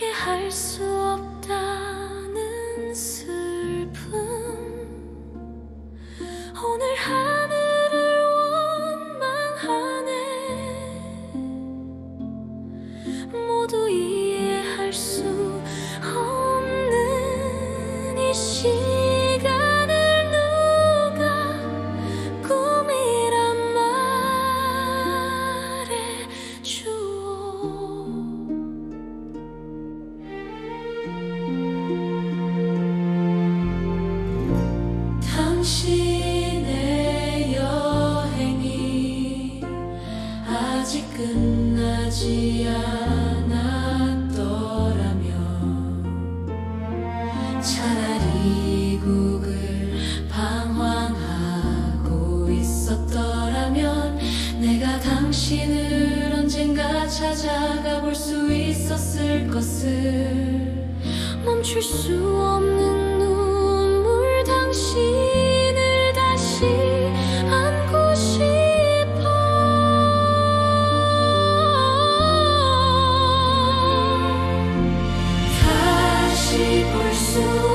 함께 할 수 없다는 수 당신의 여행이 아직 끝나지 않았더라면 차라리 이국을 방황하고 있었더라면 내가 당신을 언젠가 찾아가 볼 수 있었을 것을 멈출 수 없는 눈물 당신 다